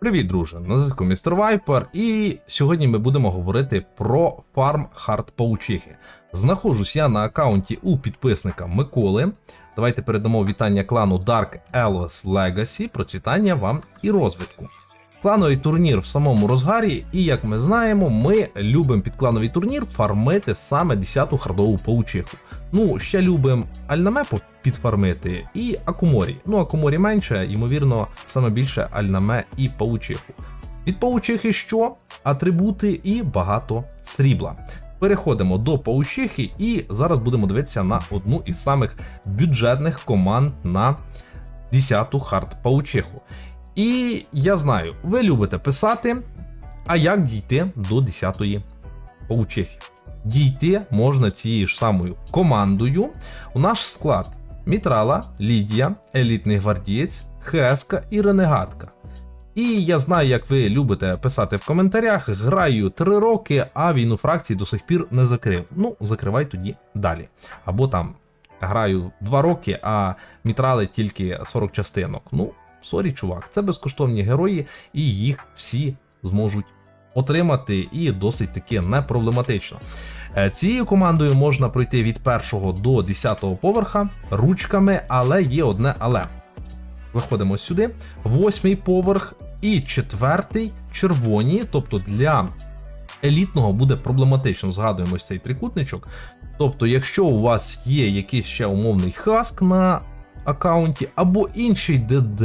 Привіт, друже! На зв'язку містер Вайпер, і сьогодні ми будемо говорити про фарм Хард Паучихи. Знаходжусь я на аккаунті у підписника Миколи. Давайте передамо вітання клану Dark Elves Legacy, процвітання вам і розвитку. Клановий турнір в самому розгарі, і як ми знаємо, ми любимо під клановий турнір фармити саме 10-ту хардову паучиху. Ну, ще любимо альнамепо підфармити і Акуморі. Ну, Акуморі менше, ймовірно, саме більше Альнаме і паучиху. Від паучихи що? Атрибути і багато срібла. Переходимо до паучихи, і зараз будемо дивитися на одну із самих бюджетних команд на 10-ту хард паучиху. І я знаю, ви любите писати, а як дійти до 10-ї паучихи. Дійти можна цією ж самою командою. У наш склад Мітрала, Лідія, Елітний гвардієць, Хеска і Ренегатка. І я знаю, як ви любите писати в коментарях. Граю 3 роки, а війну фракції до сих пір не закрив. Ну, закривай тоді далі. Або там граю 2 роки, а мітрали тільки 40 частинок. Ну, сорі, чувак, це безкоштовні герої, і їх всі зможуть отримати, і досить таки непроблематично. Е, Цією командою можна пройти від 1 до 10 поверха ручками, але є одне але. Заходимо сюди. Восьмий поверх і четвертий червоні, тобто для елітного буде проблематично. Згадуємо цей трикутничок. Тобто, якщо у вас є якийсь ще умовний хаск на аккаунті або інший ДД,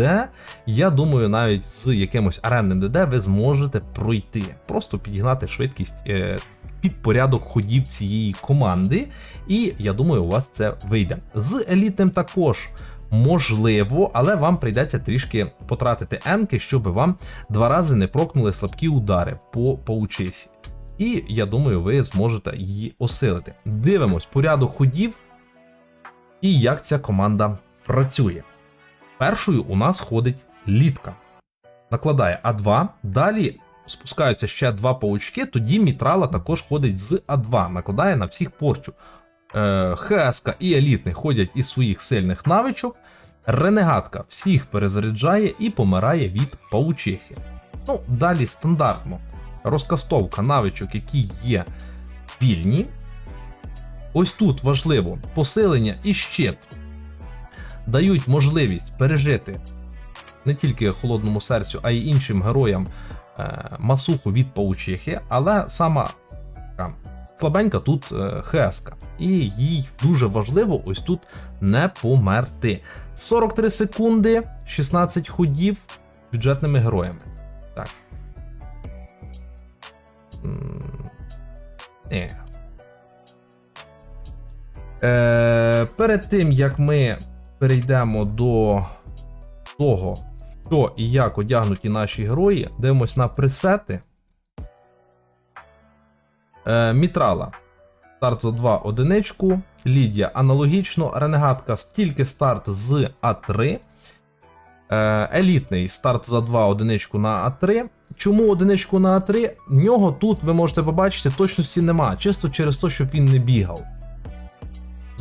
я думаю, навіть з якимось арендним ДД ви зможете пройти. Просто підігнати швидкість е, під порядок ходів цієї команди, і я думаю, у вас це вийде. З елітним також. Можливо, але вам прийдеться трішки потратити енки, щоб вам два рази не прокнули слабкі удари по паучисі. І я думаю, ви зможете її осилити. Дивимось порядок ходів і як ця команда працює. Першою у нас ходить літка. Накладає А2, далі спускаються ще два паучки, тоді мітрала також ходить з А2, накладає на всіх порчу. Е, ХСК і елітний ходять із своїх сильних навичок. Ренегатка всіх перезаряджає і помирає від паучихи. Ну, далі стандартно. Розкастовка навичок, які є вільні. Ось тут важливо посилення і щит дають можливість пережити не тільки холодному серцю, а й іншим героям е, масуху від паучихи, але сама така слабенька тут е, хеска. І їй дуже важливо ось тут не померти. 43 секунди, 16 ходів бюджетними героями. Так. Е. Е, перед тим як ми перейдемо до того, що і як одягнуті наші герої, дивимось на пресети. Е, Мітрала. Старт за 2 одиничку. Лідія аналогічно. Ренегатка тільки старт з А3. Е, елітний старт за 2 одиничку на А3. Чому одиничку на А3? В нього тут ви можете побачити, точності нема, чисто через те, щоб він не бігав.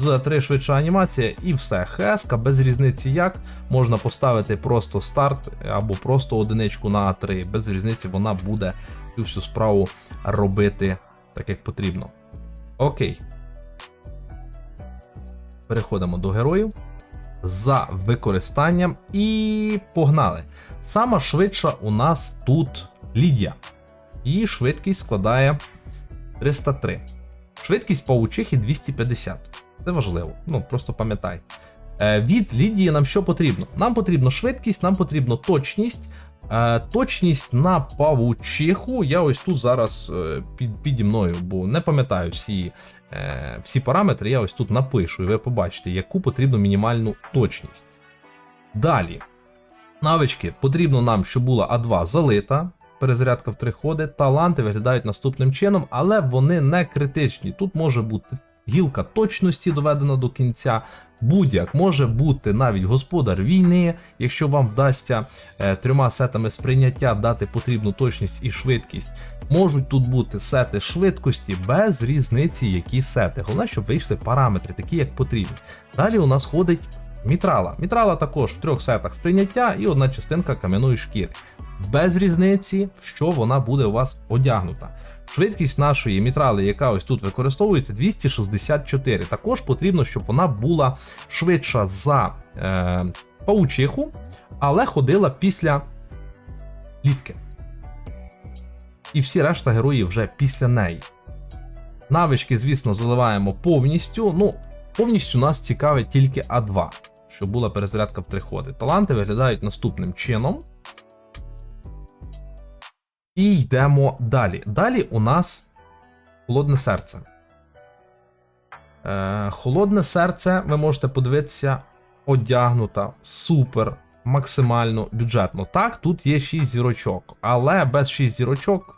З А3 швидша анімація і все. ХСК без різниці як. Можна поставити просто старт або просто одиничку на А3. Без різниці вона буде цю всю справу робити так, як потрібно. Окей. Переходимо до героїв за використанням і погнали. Сама швидша у нас тут Лідія. Її швидкість складає 303. Швидкість паучихи 250. Це важливо. Ну, просто пам'ятай. Е, від Лідії нам що потрібно? Нам потрібно швидкість, нам потрібно точність. Е, точність на павучиху. Я ось тут зараз е, під, піді мною, бо не пам'ятаю всі, всі параметри. Я ось тут напишу, і ви побачите, яку потрібну мінімальну точність. Далі. Навички потрібно нам, щоб була А2 залита. Перезарядка в три ходи. Таланти виглядають наступним чином, але вони не критичні. Тут може бути гілка точності доведена до кінця. Будь-як може бути навіть господар війни, якщо вам вдасться е, трьома сетами сприйняття дати потрібну точність і швидкість. Можуть тут бути сети швидкості без різниці, які сети. Головне, щоб вийшли параметри, такі як потрібні. Далі у нас ходить мітрала. Мітрала також в трьох сетах сприйняття і одна частинка кам'яної шкіри. Без різниці, в що вона буде у вас одягнута. Швидкість нашої мітрали, яка ось тут використовується, 264. Також потрібно, щоб вона була швидша за е, паучиху, але ходила після клітки. І всі решта героїв вже після неї. Навички, звісно, заливаємо повністю. Ну, повністю нас цікавить тільки А2, щоб була перезарядка в три ходи. Таланти виглядають наступним чином. І йдемо далі. Далі у нас холодне серце. Е, холодне серце, ви можете подивитися, одягнута супер, максимально бюджетно. Так, тут є 6 зірочок, але без 6 зірочок,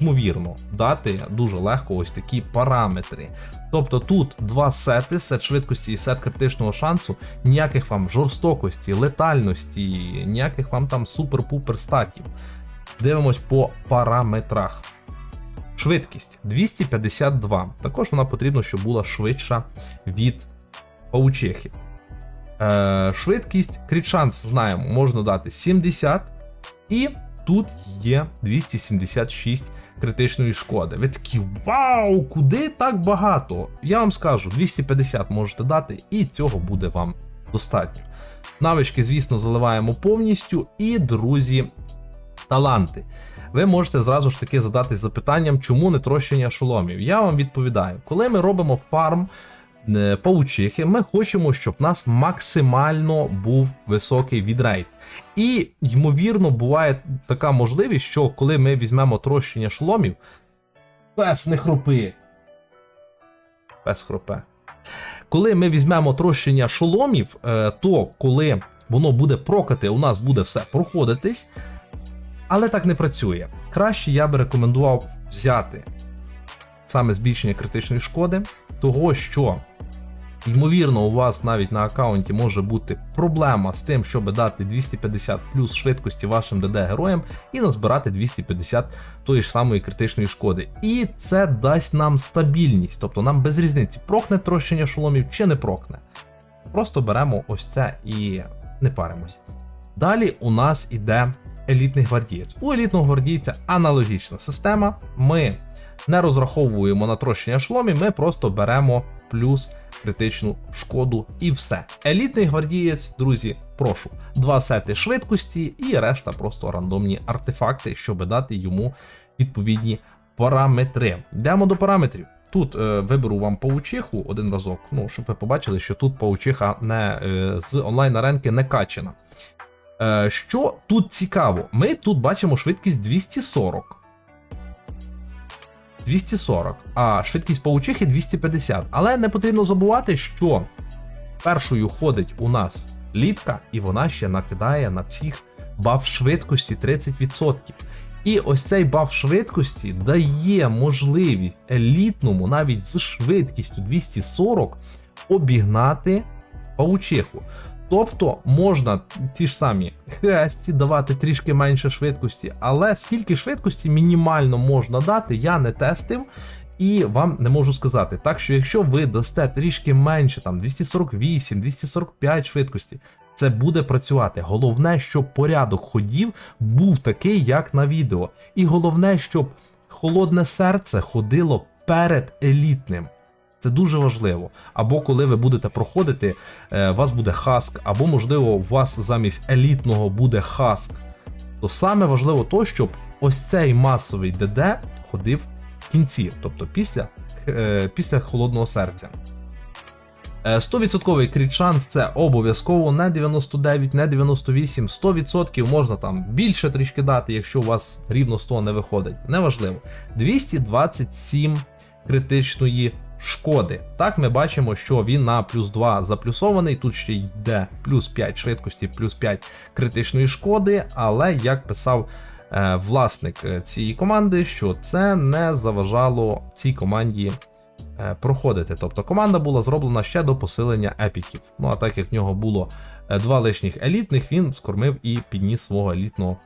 ймовірно, дати дуже легко ось такі параметри. Тобто тут два сети, сет швидкості і сет критичного шансу, ніяких вам жорстокості, летальності, ніяких вам там супер-пупер статів. Дивимось по параметрах. Швидкість 252. Також вона потрібна, щоб була швидша від паучихи. Е, швидкість, кріт шанс, знаємо, можна дати 70. І тут є 276 критичної шкоди. Ви такі, вау, куди так багато? Я вам скажу, 250 можете дати, і цього буде вам достатньо. Навички, звісно, заливаємо повністю. І, друзі, таланти. Ви можете зразу ж таки задатись запитанням, чому не трощення шоломів. Я вам відповідаю, коли ми робимо фарм е, паучихи, ми хочемо, щоб в нас максимально був високий відрейт. І, ймовірно, буває така можливість, що коли ми візьмемо трощення шоломів, пес не хропи. Пес хропе. Коли ми візьмемо трощення шоломів, е, то коли воно буде прокати, у нас буде все проходитись. Але так не працює. Краще я би рекомендував взяти саме збільшення критичної шкоди, того що, ймовірно, у вас навіть на аккаунті може бути проблема з тим, щоб дати 250 плюс швидкості вашим ДД героям і назбирати 250 тої ж самої критичної шкоди. І це дасть нам стабільність, тобто нам без різниці, прокне трощення шоломів чи не прокне. Просто беремо ось це і не паримось. Далі у нас іде елітний гвардієць. У елітного гвардійця аналогічна система. Ми не розраховуємо на трощення шломі, ми просто беремо плюс критичну шкоду і все. Елітний гвардієць, друзі, прошу, два сети швидкості і решта просто рандомні артефакти, щоб дати йому відповідні параметри. Йдемо до параметрів. Тут е, виберу вам паучиху один разок, ну, щоб ви побачили, що тут паучиха не, е, з онлайн аренки не качена. Е, що тут цікаво? Ми тут бачимо швидкість 240. 240, а швидкість паучихи 250. Але не потрібно забувати, що першою ходить у нас ліпка, і вона ще накидає на всіх баф швидкості 30%. І ось цей баф швидкості дає можливість елітному, навіть з швидкістю 240, обігнати паучиху. Тобто можна ті ж самі хесті давати трішки менше швидкості, але скільки швидкості мінімально можна дати, я не тестив і вам не можу сказати. Так що, якщо ви дасте трішки менше, там 248, 245 швидкості, це буде працювати. Головне, щоб порядок ходів був такий, як на відео. І головне, щоб холодне серце ходило перед елітним. Це дуже важливо. Або коли ви будете проходити, е, у вас буде хаск, або, можливо, у вас замість елітного буде хаск. То саме важливо то, щоб ось цей масовий ДД ходив в кінці, тобто після, е, після холодного серця. Е, 100% кріт шанс це обов'язково не 99, не 98, 100% можна там більше трішки дати, якщо у вас рівно 100 не виходить. Неважливо. 227 критичної шкоди. Так, ми бачимо, що він на плюс 2 заплюсований, тут ще йде плюс 5 швидкості, плюс 5 критичної шкоди, але як писав е, власник е, цієї команди, що це не заважало цій команді. е, Проходити, тобто команда була зроблена ще до посилення епіків. Ну а так як в нього було два лишніх елітних, він скормив і підніс свого елітного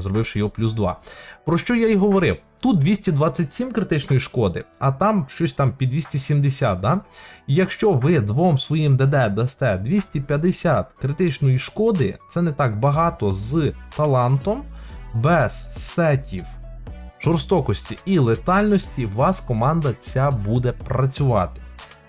зробивши його плюс 2. Про що я й говорив? Тут 227 критичної шкоди, а там щось там під 270. Да? І якщо ви двом своїм ДД дасте 250 критичної шкоди, це не так багато з талантом. без сетів жорстокості і летальності, вас команда ця буде працювати.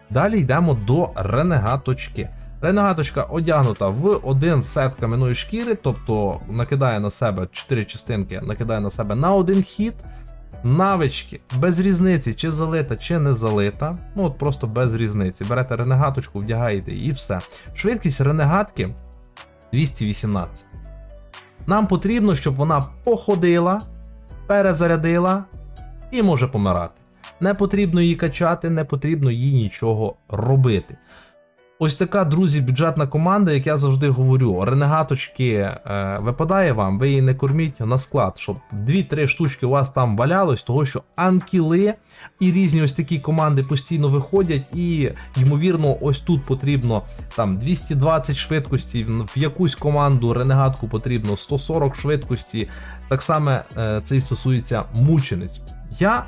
Далі йдемо до ренегаточки. Ренегаточка одягнута в один сет кам'яної шкіри, тобто накидає на себе 4 частинки, накидає на себе на один хід. Навички без різниці, чи залита, чи не залита. Ну от просто без різниці. Берете ренегаточку, вдягаєте і все. Швидкість ренегатки 218. Нам потрібно, щоб вона походила, перезарядила і може помирати. Не потрібно її качати, не потрібно їй нічого робити. Ось така, друзі, бюджетна команда, як я завжди говорю, ренегаточки е, випадає вам, ви її не корміть на склад, щоб 2-3 штучки у вас там валялось, того що анкіли і різні ось такі команди постійно виходять, і ймовірно, ось тут потрібно там 220 швидкості, в якусь команду ренегатку потрібно 140 швидкості. Так само е, це і стосується мучениць. Я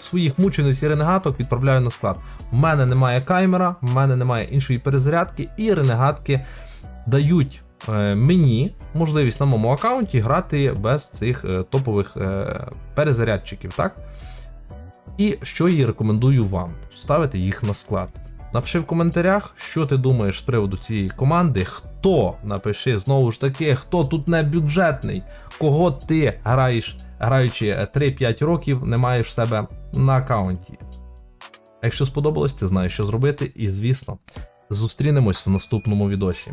своїх мучениць і ренегаток відправляю на склад. У мене немає каймера, в мене немає іншої перезарядки, і ренегатки дають е, мені можливість на моєму аккаунті грати без цих е, топових е, перезарядчиків. так? І що я рекомендую вам? Ставити їх на склад. Напиши в коментарях, що ти думаєш з приводу цієї команди. Хто напиши знову ж таки, хто тут не бюджетний, кого ти граєш, граючи 3-5 років, не маєш в себе на аккаунті. Якщо сподобалось, ти знаєш, що зробити, і звісно, зустрінемось в наступному відосі.